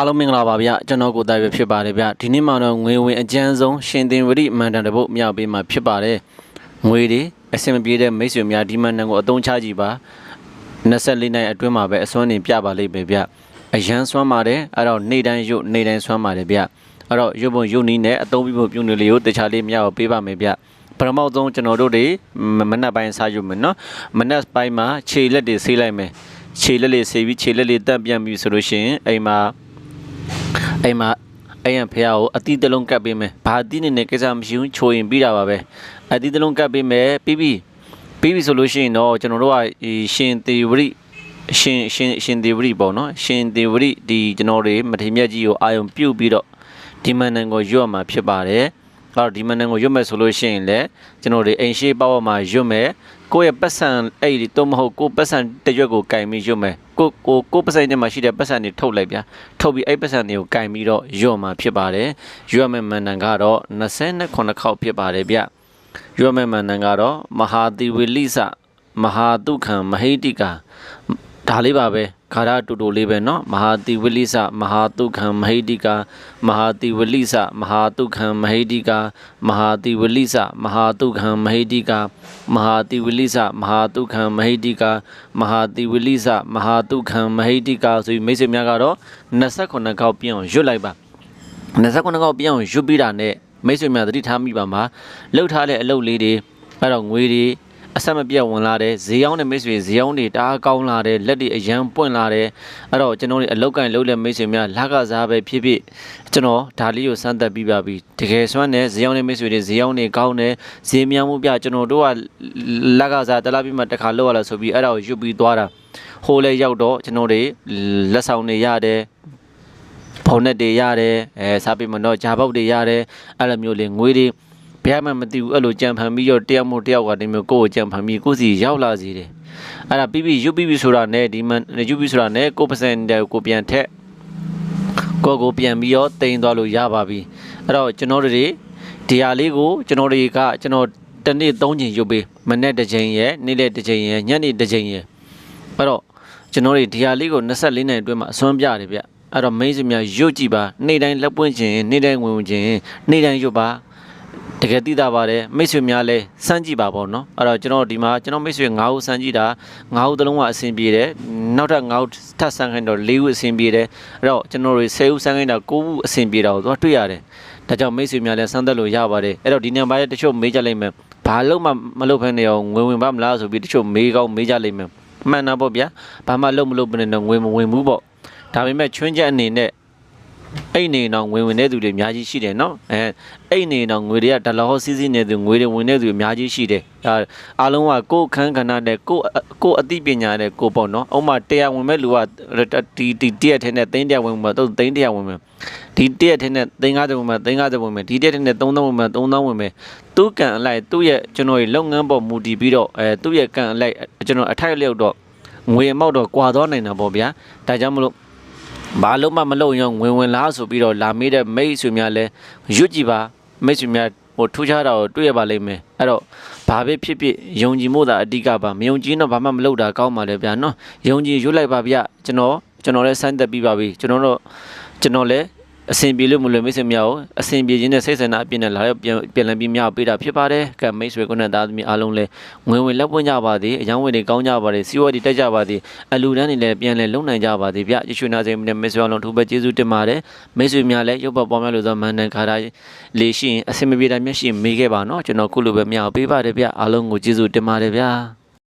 အားလုံးမင်္ဂလာပါဗျကျွန်တော်ကိုတိုင်ပဲဖြစ်ပါတယ်ဗျဒီနေ့မှတော့ငွေဝင်အကျန်းဆုံးရှင်သင်ဝရိမန္တန်တပုတ်မြောက်ပေးမှာဖြစ်ပါတယ်ငွေတွေအဆင်မပြေတဲ့မိတ်ဆွေများဒီမန္တန်ကိုအသုံးချကြည့်ပါ24နိုင်အတွင်းမှာပဲအစွမ်းနေပြပါလိမ့်မယ်ဗျအရန်စွမ်းပါတယ်အဲ့တော့နေတိုင်းရုပ်နေတိုင်းစွမ်းပါတယ်ဗျအဲ့တော့ရုပ်ပုံရုပ်နည်းနဲ့အသုံးပြုဖို့ပြုနေလေးကိုတခြားလေးမြောက်ပေးပါမယ်ဗျပထမဆုံးကျွန်တော်တို့တွေမနက်ပိုင်းစားယူမယ်နော်မနက်ပိုင်းမှာခြေလက်တွေဆေးလိုက်မယ်ခြေလက်လေးဆေးပြီးခြေလက်လေးတက်ပြန်ပြီဆိုလို့ရှိရင်အိမ်မှာ အိမ်မှာအဲ့ရန်ဖះကိုအတိတလုံးကတ်ပေးမယ်ဘာအတိနေနဲ့ကိစ္စမရှိဘူးချိုရင်ပြီးတာပါပဲအတိတလုံးကတ်ပေးမယ်ပြီးပြီပြီးပြီဆိုလို့ရှိရင်တော့ကျွန်တော်တို့ကဒီရှင်သေဝရိရှင်ရှင်ရှင်သေဝရိပေါ့နော်ရှင်သေဝရိဒီကျွန်တော်တွေမထေမြတ်ကြီးကိုအာယုံပြုတ်ပြီးတော့ဒီမန္တန်ကိုရွတ်မှာဖြစ်ပါတယ်အဲ့တော့ဒီမန္တန်ကိုရွတ်မယ်ဆိုလို့ရှိရင်လည်းကျွန်တော်တွေအိမ်ရှိပေါ့မှာရွတ်မယ် ကိုယ့်ရဲ့ပတ်စံအဲ့ဒီတော့မဟုတ်ကိုယ့်ပတ်စံတရွက်ကိုကင်ပြီးရွတ်မယ်ကိုကိုကိုယ့်ပတ်စံထဲမှာရှိတဲ့ပတ်စံတွေထုတ်လိုက်ဗျာထုတ်ပြီးအဲ့ပတ်စံတွေကိုကင်ပြီးတော့ရွတ်မှာဖြစ်ပါတယ်ရွတ်မယ်မန္တန်ကတော့29ခေါက်ဖြစ်ပါတယ်ဗျရွတ်မယ်မန္တန်ကတော့မဟာတိဝိလိစမဟာတုခံမဟိတိကာဒါလေးပါပဲ ခါရတူတူလေးပဲเนาะမဟာတိဝိလိစမဟာတုခံမဟိတိကာမဟာတိဝိလိစမဟာတုခံမဟိတိကာမဟာတိဝိလိစမဟာတုခံမဟိတိကာမဟာတိဝိလိစမဟာတုခံမဟိတိကာမဟာတိဝိလိစမဟာတုခံမဟိတိကာဆိုပြီးမိတ်ဆွေများကတော့28ခေါက်ပြည့်အောင်ရွတ်လိုက်ပါ29ခေါက်ပြည့်အောင်ရွတ်ပြီးတာနဲ့မိတ်ဆွေများသတိထားမိပါမှာလှုပ်ထားတဲ့အလုပ်လေးတွေအဲ့တော့ငွေတွေ အဆက်မပြတ်ဝင်လာတယ်ဈေးရောက်တဲ့မိတ်ဆွေဈေးရောက်တွေတအားကောင်းလာတယ်လက်တွေအရန်ပွင့်လာတယ်အဲ့တော့ကျွန်တော်တို့အလောက်ကန်လုံးတဲ့မိတ်ဆွေများလကစားပဲဖြစ်ဖြစ်ကျွန်တော်ဒါလေးကိုစမ်းသပ်ပြီးပါပြီတကယ်ဆွမ်းတဲ့ဈေးရောက်တဲ့မိတ်ဆွေတွေဈေးရောက်နေကောင်းတယ်ဈေးမြောင်းမှုပြကျွန်တော်တို့ကလကစားတလားပြီးမှတစ်ခါလောက်ရလာဆိုပြီးအဲ့ဒါကိုယူပြီးသွားတာဟိုးလဲရောက်တော့ကျွန်တော်တွေလက်ဆောင်တွေရတယ်ဖုန်းနဲ့တွေရတယ်အဲစားပြီးမတော့ဂျာပေါက်တွေရတယ်အဲ့လိုမျိုးလေးငွေတွေ ဘယ်မှမသိဘူးအဲ့လိုကြံဖန်ပြီးတော့တယောက်မို့တယောက်ကတည်းမျိုးကိုယ့်ကိုကြံဖန်ပြီးကိုယ့်စီရောက်လာစီတယ်အဲ့ဒါပြီးပြီးယူပြီးပြီးဆိုတာနဲ့ဒီမှယူပြီးဆိုတာနဲ့ကိုပစံတဲ့ကိုပြန်ထက်ကိုယ့်ကိုပြန်ပြီးတော့တင်သွားလို့ရပါပြီအဲ့တော့ကျွန်တော်တို့တွေဒီဟာလေးကိုကျွန်တော်တွေကကျွန်တော်တစ်နေ့၃ချိန်ယူပြီးမနေ့တစ်ချိန်ရယ်နေ့လည်းတစ်ချိန်ရယ်ညနေတစ်ချိန်ရယ်အဲ့တော့ကျွန်တော်တွေဒီဟာလေးကို24နိုင်အတွင်းမှာအစွမ်းပြတယ်ဗျအဲ့တော့မိတ်ဆွေများရွတ်ကြည့်ပါနေ့တိုင်းလက်ပွင့်ခြင်းနေ့တိုင်းဝင်ဝင်ခြင်းနေ့တိုင်းရွတ်ပါ တကယ်သိတာပါတယ်မိတ်ဆွေများလည်းစမ်းကြည့်ပါပေါ့နော်အဲ့တော့ကျွန်တော်ဒီမှာကျွန်တော်မိတ်ဆွေ9ဦးစမ်းကြည့်တာ9ဦးတလုံးကအဆင်ပြေတယ်နောက်ထပ်9ဦးထပ်စမ်းခိုင်းတော့4ဦးအဆင်ပြေတယ်အဲ့တော့ကျွန်တော်တွေ10ဦးစမ်းခိုင်းတာ9ဦးအဆင်ပြေတာကိုသွားတွေ့ရတယ်ဒါကြောင့်မိတ်ဆွေများလည်းစမ်းသက်လို့ရပါတယ်အဲ့တော့ဒီညပိုင်းတချို့မေးကြလိမ့်မယ်ဘာလို့မှမလုပ်ဖ ೇನೆ အောင်ဝင်ဝင်ပါမလားဆိုပြီးတချို့မေးကောင်းမေးကြလိမ့်မယ်မှန်တာပေါ့ဗျာဘာမှလုပ်မလုပ်ဘဲနဲ့တော့ငွေမဝင်ဘူးပေါ့ဒါပေမဲ့ချွင်းချက်အနေနဲ့ အဲ့နေတော့ငွေဝင်တဲ့သူတွေအများကြီးရှိတယ်နော်အဲအဲ့နေတော့ငွေတွေကဒလဟောစီးစီးနေသူငွေတွေဝင်တဲ့သူအများကြီးရှိတယ်အဲအားလုံးကကိုယ်ခန်းခဏနဲ့ကိုယ်ကိုယ်အသိပညာနဲ့ကိုယ်ပေါ့နော်ဥပမာတရားဝင်မဲ့လူကဒီဒီတရက်ထဲနဲ့သိန်းတရားဝင်မှာတော့သိန်းတရားဝင်မှာဒီတရက်ထဲနဲ့သိန်း50ဝင်မှာသိန်း50ဝင်မှာဒီတရက်ထဲနဲ့3000ဝင်မှာ3000ဝင်မှာသူ့ကံအလိုက်သူ့ရဲ့ကျွန်တော်ရဲ့လုပ်ငန်းပေါ်မူတည်ပြီးတော့အဲသူ့ရဲ့ကံအလိုက်ကျွန်တော်အထိုက်လျောက်တော့ငွေအမောက်တော့ကွာသွားနိုင်တာပေါ့ဗျာဒါကြောင့်မလို့ ဘာလို့မှမလုပ်ရင်ဝင်ဝင်လားဆိုပြီးတော့လာမေးတဲ့မိတ်ဆွေများလဲရွတ်ကြည့်ပါမိတ်ဆွေများဟိုထူးခြားတာကိုတွေ့ရပါလိမ့်မယ်အဲ့တော့ဘာပဲဖြစ်ဖြစ်ယုံကြည်မှုသာအဓိကပါမယုံကြည်တော့ဘာမှမလုပ်တာကောင်းပါလေဗျာနော်ယုံကြည်ရွတ်လိုက်ပါဗျကျွန်တော်ကျွန်တော်လည်းစမ်းသက်ပြီးပါပြီကျွန်တော်တို့ကျွန်တော်လည်း အဆင်ပြေလို့မလို့မိတ်ဆွေများကိုအဆင်ပြေခြင်းနဲ့စိတ်ဆန္ဒအပြည့်နဲ့လာရောက်ပြန်ပြန်လည်ပြီးမြောက်ပေးတာဖြစ်ပါတယ်ကံမိတ်ဆွေကိုနဲ့သားသမီးအားလုံးလည်းဝင်ဝင်လက်ပွင့်ကြပါသည်အယောင်းဝင်တွေကောင်းကြပါသည်စီဝါတွေတက်ကြပါသည်အလူတန်းတွေလည်းပြန်လည်လုံနိုင်ကြပါသည်ဗျယေရှုနာဇေနဲ့မိတ်ဆွေအားလုံးထူပဲကျေးဇူးတင်ပါတယ်မိတ်ဆွေများလည်းရုပ်ပေါ်ပေါ်များလို့သောမန္တန်ခါရလေးရှိရင်အဆင်မပြေတာမျက်ရှိမေးခဲ့ပါနော်ကျွန်တော်ခုလိုပဲမြောက်ပေးပါတယ်ဗျအားလုံးကိုကျေးဇူးတင်ပါတယ်ဗျ